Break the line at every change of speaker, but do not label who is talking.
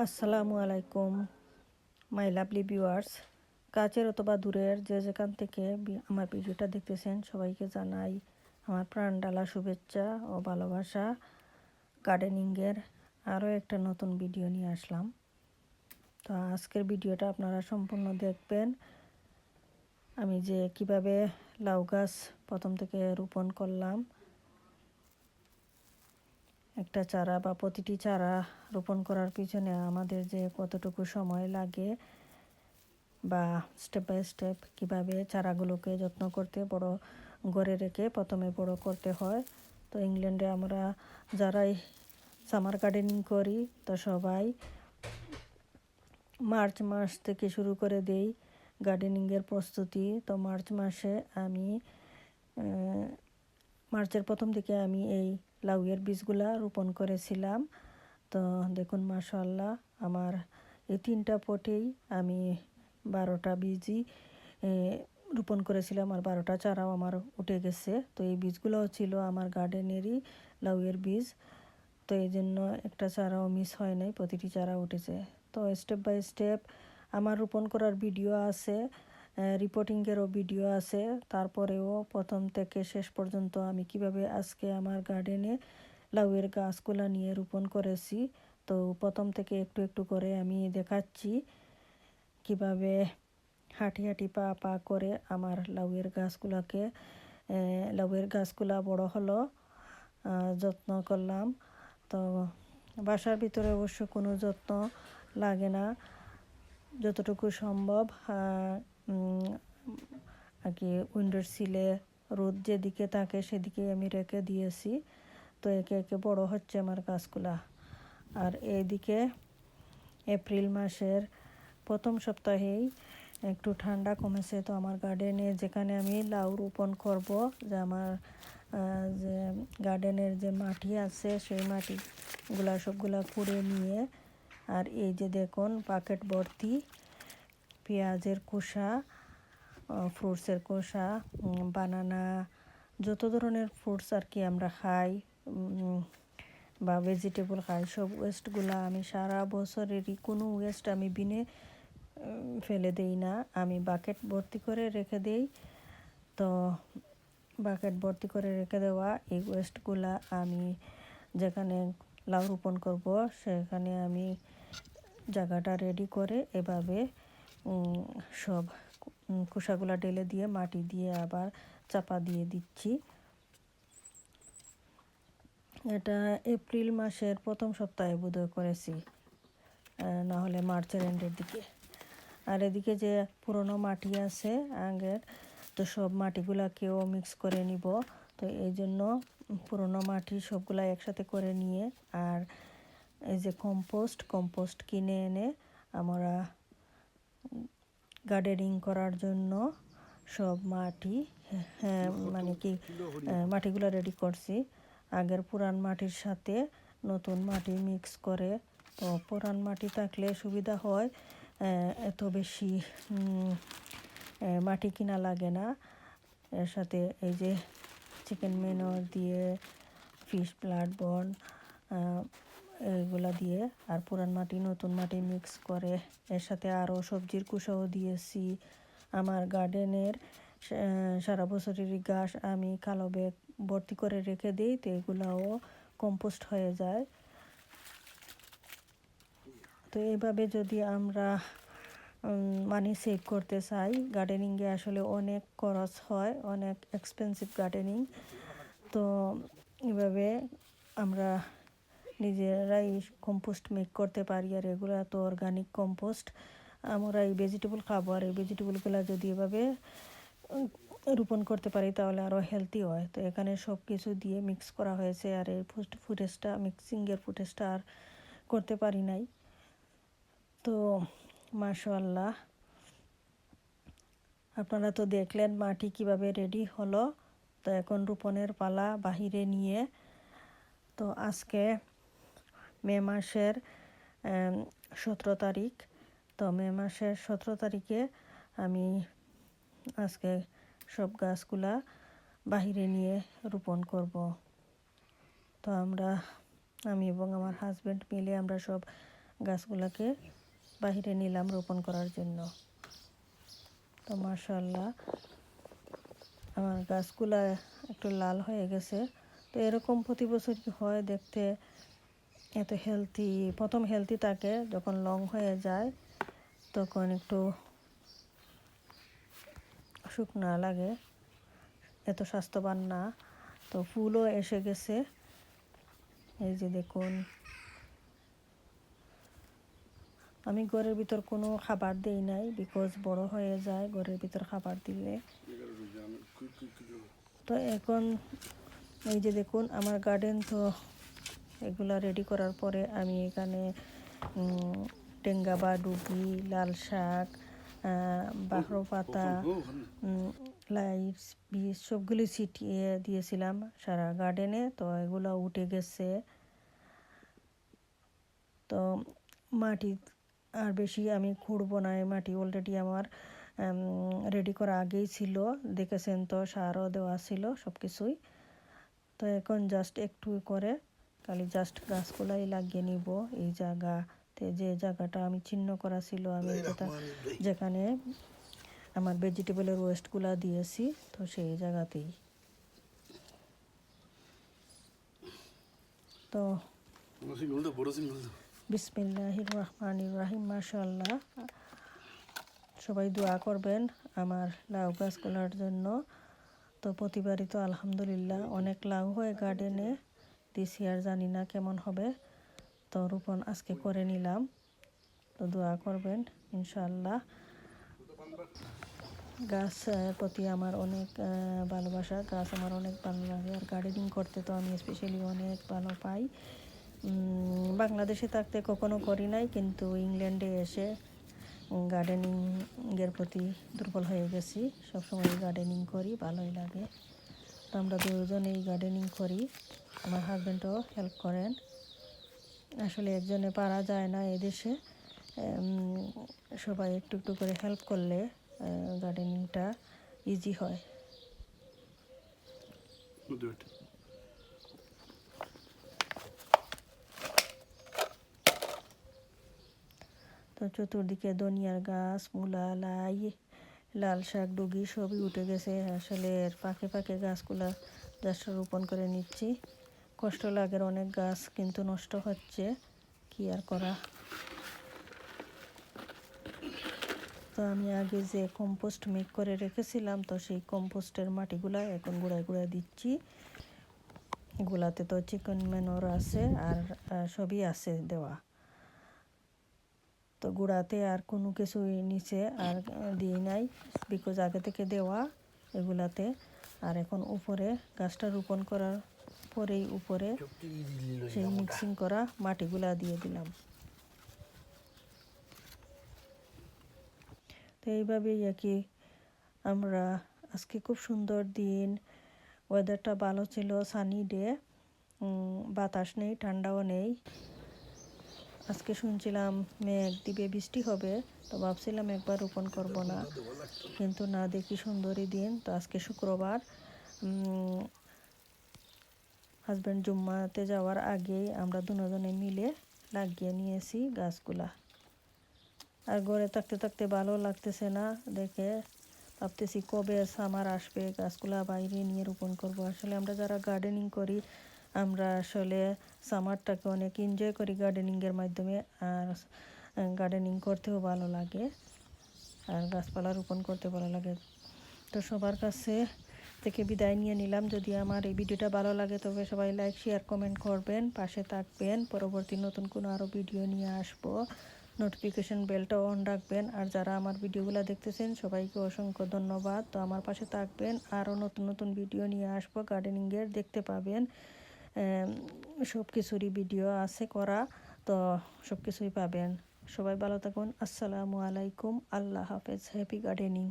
আসসালামু আলাইকুম, my lovely viewers. কাছের অথবা দূরের যে যেখান থেকে আমার ভিডিওটা দেখতেছেন, সবাইকে জানাই আমার প্রাণ ডালা শুভেচ্ছা ও ভালোবাসা। গার্ডেনিংয়ের আরও একটা নতুন ভিডিও নিয়ে আসলাম। তো আজকের ভিডিওটা আপনারা সম্পূর্ণ দেখবেন। আমি যে কীভাবে লাউ গাছ প্রথম থেকে রোপণ করলাম একটা চারা বা প্রতিটি চারা রোপণ করার পিছনে আমাদের যে কতটুকু সময় লাগে বা স্টেপ বাই স্টেপ কীভাবে চারাগুলোকে যত্ন করতে, বড় ঘরে রেখে প্রথমে বড় করতে হয়। তো ইংল্যান্ডে আমরা যারাই সামার গার্ডেনিং করি, তো সবাই মার্চ মাস থেকে শুরু করে দেই গার্ডেনিংয়ের প্রস্তুতি। তো মার্চ মাসে আমি মার্চের প্রথম দিকে আমি এই লাউয়ের বীজগুলা রোপণ করেছিলাম। তো দেখুন মাশাল্লাহ আমার এই তিনটা পটেই আমি বারোটা বীজই রোপণ করেছিলাম আর বারোটা চারাও আমার উঠে গেছে। তো এই বীজগুলোও ছিল আমার গার্ডেনেরই লাউয়ের বীজ। তো এই জন্য একটা চারাও মিস হয় নাই, প্রতিটি চারা উঠেছে। তো স্টেপ বাই স্টেপ আমার রোপণ করার ভিডিও আছে। রিপোর্টিংয়েরও ভিডিও আছে। তারপরেও প্রথম থেকে শেষ পর্যন্ত আমি কীভাবে আজকে আমার গার্ডেনে লাউয়ের গাছগুলা নিয়ে রোপণ করেছি, তো প্রথম থেকে একটু একটু করে আমি দেখাচ্ছি কীভাবে হাঁটি হাঁটি পা পা করে আমার লাউয়ের গাছগুলাকে লাউয়ের গাছগুলা বড় হলো যত্ন করলাম। তো বাসার ভিতরে অবশ্য কোনো যত্ন লাগে না। যতটুকু সম্ভব আর কি উইন্ডোর সিলে রোদ যেদিকে থাকে সেদিকে আমি রেখে দিয়েছি। তো একে একে বড় হচ্ছে আমার গাছগুলা। আর এইদিকে এপ্রিল মাসের প্রথম সপ্তাহেই একটু ঠান্ডা কমেছে। তো আমার গার্ডেনে যেখানে আমি লাউ রোপণ করব, যে আমার যে গার্ডেনের যে মাটি আছে সেই মাটিগুলা সবগুলা কুড়ে নিয়ে, আর এই যে দেখুন, পাকেট ভর্তি। পেঁয়াজের খোসা ফ্রুটসের খোসা বানানা, যত ধরনের ফ্রুটস আর কি আমরা খাই বা ভেজিটেবল খাই, সব ওয়েস্টগুলা আমি সারা বছরেরই কোনো ওয়েস্ট আমি বিনে ফেলে দেই না। আমি বাকেট ভর্তি করে রেখে দেই। তো বাকেট ভর্তি করে রেখে দেওয়া এই ওয়েস্টগুলা আমি যেখানে লাউ রোপণ করব, সেখানে আমি জায়গাটা রেডি করে এভাবে সব খোসাগুলা ঢেলে দিয়ে, মাটি দিয়ে আবার চাপা দিয়ে দিচ্ছি। এটা এপ্রিল মাসের প্রথম সপ্তাহে বোধহয় করেছি না হলে মার্চের এন্ডের দিকে। আর এদিকে যে পুরনো মাটি আছে আগের তো সব মাটিগুলাকেও মিক্স করে নিব। তো এই জন্য পুরনো মাটি সবগুলা একসাথে করে নিয়ে, আর এই যে কম্পোস্ট কম্পোস্ট কিনে এনে আমরা গার্ডেনিং করার জন্য সব মাটি হ্যাঁ মানে কি মাটিগুলো রেডি করছি। আগের পুরান মাটির সাথে নতুন মাটি মিক্স করে তো পুরান মাটি থাকলে সুবিধা হয় আহ, এত বেশি মাটি কিনা লাগে না। এর সাথে এই যে চিকেন মেনর দিয়ে ফিশ ব্লাড বন এগুলা দিয়ে আর পুরান মাটি নতুন মাটি মিক্স করে। এর সাথে আরও সবজির কুসাও দিয়েছি। আমার গার্ডেনের সারা বছরেরই গাছ আমি কালো ব্যাগ ভর্তি করে রেখে দিই, তো এগুলাও কম্পোস্ট হয়ে যায়। তো এইভাবে যদি আমরা মানি সেভ করতে চাই গার্ডেনিংয়ে আসলে অনেক খরচ হয়, অনেক এক্সপেন্সিভ গার্ডেনিং তো এভাবে আমরা নিজেরাই কম্পোস্ট মেক করতে পারি আর এগুলো তো অর্গানিক কম্পোস্ট আমরা এই ভেজিটেবল খাব আর এই ভেজিটেবলগুলো যদি এভাবে রোপণ করতে পারি তাহলে আরও হেলদি হয়। তো এখানে সব কিছু দিয়ে মিক্স করা হয়েছে আর এই ফুটেজটা মিক্সিংয়ের ফুটেজটা আর করতে পারি নাই। তো মাশাল্লাহ আপনারা তো দেখলেন মাটি কীভাবে রেডি হলো। তো এখন রোপণের পালা বাহিরে নিয়ে, তো আজকে মে মাসের সতেরো তারিখ। তো মে মাসের সতেরো তারিখে আমি আজকে সব গাছগুলা বাহিরে নিয়ে রোপণ করব। তো আমরা, আমি এবং আমার হাজব্যান্ড মিলে আমরা সব গাছগুলোকে বাহিরে নিলাম রোপণ করার জন্য। তো মাশাল্লাহ আমার গাছগুলা একটু লাল হয়ে গেছে। তো এরকম প্রতি বছর কি হয় দেখতে। এত হেলদি প্রথম হেলদি থাকে, যখন লং হয়ে যায়, তখন একটু শুকনা লাগে, এত স্বাস্থ্যবান না। তো ফুলও এসে গেছে। এই যে দেখুন। আমি ঘরের ভিতর কোনো খাবার দেই নাই বিকজ বড় হয়ে যায় ঘরের ভিতর খাবার দিলে। তো এখন এই যে দেখুন, আমার গার্ডেন তো এগুলা রেডি করার পরে আমি এখানে টেঙ্গা ডুবি, লাল শাক বাহরো পাতা লাইটস বীজ সবগুলি ছিটিয়ে দিয়েছিলাম সারা গার্ডেনে তো এগুলো উঠে গেছে। তো মাটি আর বেশি আমি খুঁড়বো না, এই মাটি অলরেডি আমার রেডি করা আগেই ছিল। দেখেছেন তো, সারও দেওয়া ছিল সব কিছুই তো এখন জাস্ট একটু করে খালি জাস্ট গাছগুলাই লাগিয়ে নিব। এই জায়গাতে যে জায়গাটা আমি চিহ্ন করা ছিল আমি যেটা যেখানে আমার ভেজিটেবলের ওয়েস্টগুলা দিয়েছি তো সেই জায়গাতেই। তো বিসমিল্লাহির রহমানির রাহিম মাশাল্লাহ সবাই দোয়া করবেন আমার লাউ গাছগুলোর জন্য। তো প্রতিবারই তো আলহামদুলিল্লাহ অনেক লাউ হয় গার্ডেনে দিস ইয়ার জানি না কেমন হবে। তো রোপণ আজকে করে নিলাম। তো দোয়া করবেন ইনশাল্লাহ গাছ প্রতি আমার অনেক ভালোবাসা। গাছ আমার অনেক ভালো লাগে। আর গার্ডেনিং করতে তো আমি স্পেশালি অনেক ভালো পাই। বাংলাদেশে থাকতে কখনো করি নাই, কিন্তু ইংল্যান্ডে এসে গার্ডেনিংয়ের প্রতি দুর্বল হয়ে গেছি। সবসময় গার্ডেনিং করি, ভালোই লাগে। আমরা দুজনেই গার্ডেনিং করি। আমার হাজব্যান্ডও হেল্প করেন। আসলে একজনে পারা যায় না এদেশে সবাই একটু একটু করে হেল্প করলে গার্ডেনিংটা ইজি হয়। তো চতুর্দিকে ধনিয়ার গাছ মূলা লাই লাল শাক, ডুগি সবই উঠে গেছে। আসলে এর ফাঁকে ফাঁকে গাছগুলা জাস্ট রোপণ করে নিচ্ছি। কষ্ট লাগে অনেক গাছ, কিন্তু নষ্ট হচ্ছে। কি আর করা? তো আমি আগে যে কম্পোস্ট মেক করে রেখেছিলাম, তো সেই কম্পোস্টের মাটিগুলা এখন গুঁড়ায় গুঁড়ায় দিচ্ছি। এগুলাতে তো চিকেন ম্যানোর আছে, আর সবই আছে দেওয়া। তো গুঁড়াতে আর কোনো কিছুই নিচে আর দিই নাই বিকজ আগে থেকে দেওয়া এগুলাতে। আর এখন উপরে গাছটা রোপণ করার পরেই উপরে সেই মিক্সিং করা মাটিগুলা দিয়ে দিলাম। তো এইভাবেই আর কি আমরা আজকে খুব সুন্দর দিন। ওয়েদারটা ভালো ছিল সানি ডে বাতাস নেই, ঠান্ডাও নেই। আজকে শুনছিলাম মেঘ দিবে বৃষ্টি হবে তো ভাবছিলাম একবার রোপণ করব না। কিন্তু না, দেখি সুন্দরী দিন, তো আজকে শুক্রবার। হাজব্যান্ড জুম্মাতে যাওয়ার আগেই আমরা দুজনে মিলে লাগিয়ে নিয়েছি গাছগুলা। আর ঘরে থাকতে থাকতে ভালো লাগতেছে না দেখে। ভাবতেছি কবে সামার আসবে, গাছগুলা বাইরে নিয়ে রোপণ করব। আসলে আমরা যারা গার্ডেনিং করি আমরা আসলে সামারটাকে অনেক এনজয় করি গার্ডেনিংয়ের মাধ্যমে আর গার্ডেনিং করতেও ভালো লাগে আর গাছপালা রোপণ করতে ভালো লাগে। তো সবার কাছে থেকে বিদায় নিয়ে নিলাম। যদি আমার এই ভিডিওটা ভালো লাগে তবে সবাই লাইক শেয়ার কমেন্ট করবেন, পাশে থাকবেন। পরবর্তী নতুন কোনো আরও ভিডিও নিয়ে আসব। নোটিফিকেশন বেলটা অন রাখবেন। আর যারা আমার ভিডিওগুলো দেখতেছেন, সবাইকে অসংখ্য ধন্যবাদ। তো আমার পাশে থাকবেন। আরও নতুন নতুন ভিডিও নিয়ে আসব। গার্ডেনিংয়ের দেখতে পাবেন। সব কিছুরই ভিডিও আছে করা, তো সব কিছুই পাবেন। সবাই ভালো থাকুন। আসসালামু আলাইকুম। আল্লাহ হাফেজ। Happy gardening.